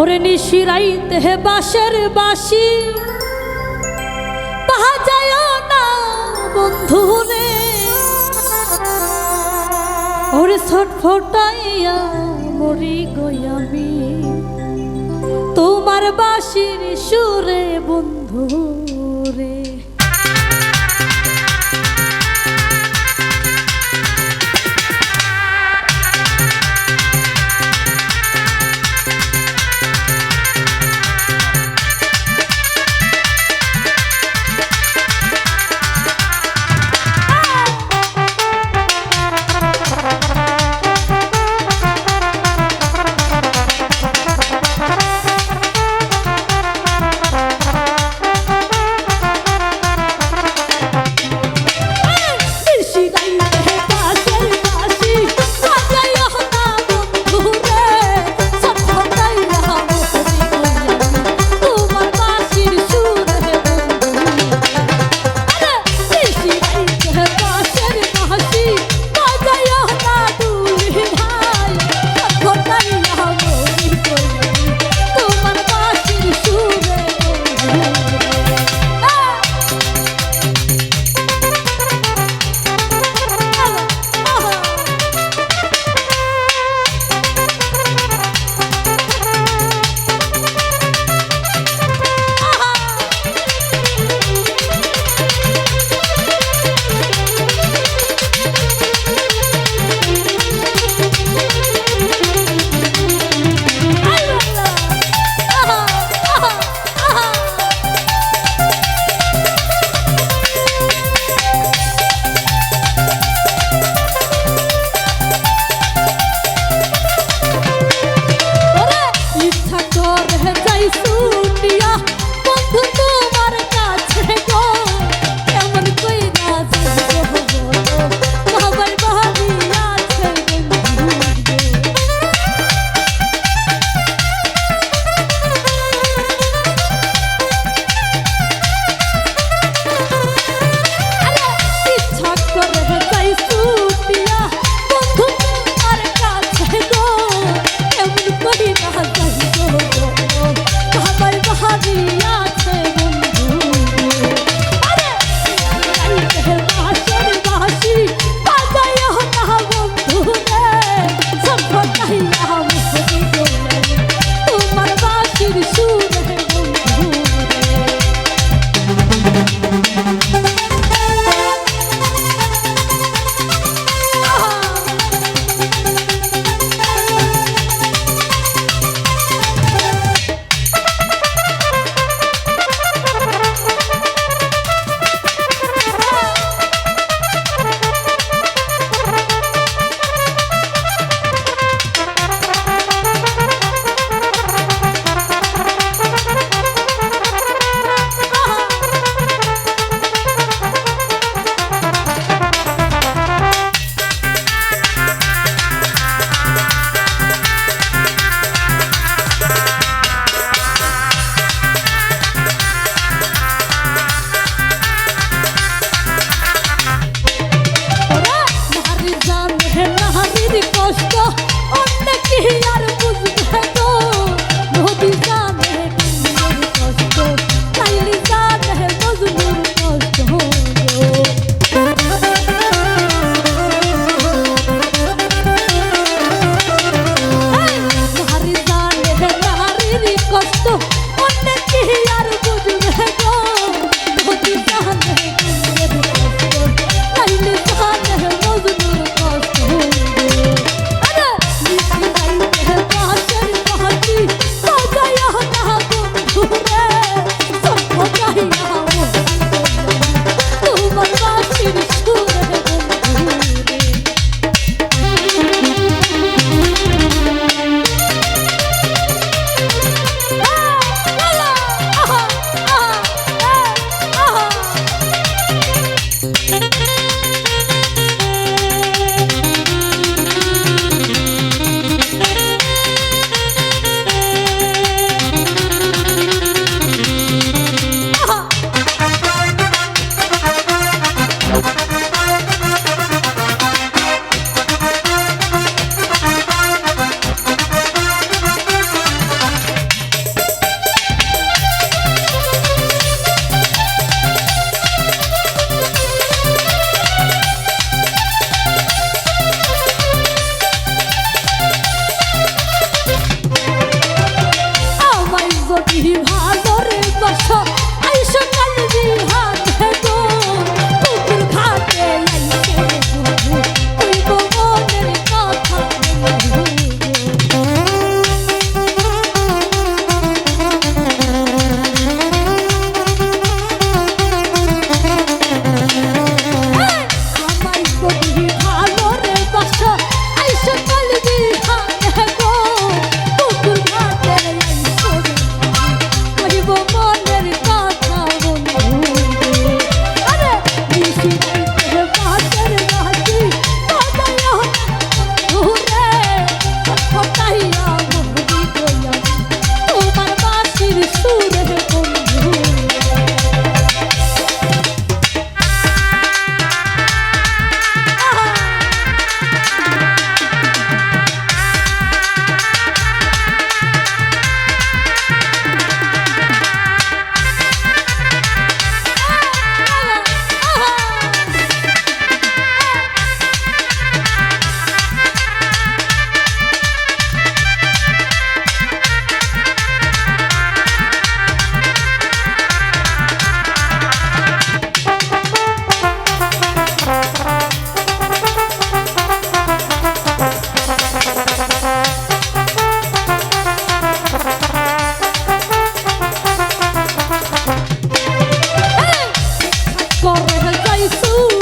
ওরে নিশিরাইতে হে বাসের বাসি পাহা যায় না বন্ধু রে। ওরে ছটফটাইয়া মরি গই তোমার বাসির সুরে বন্ধু যদি কষ্ট sul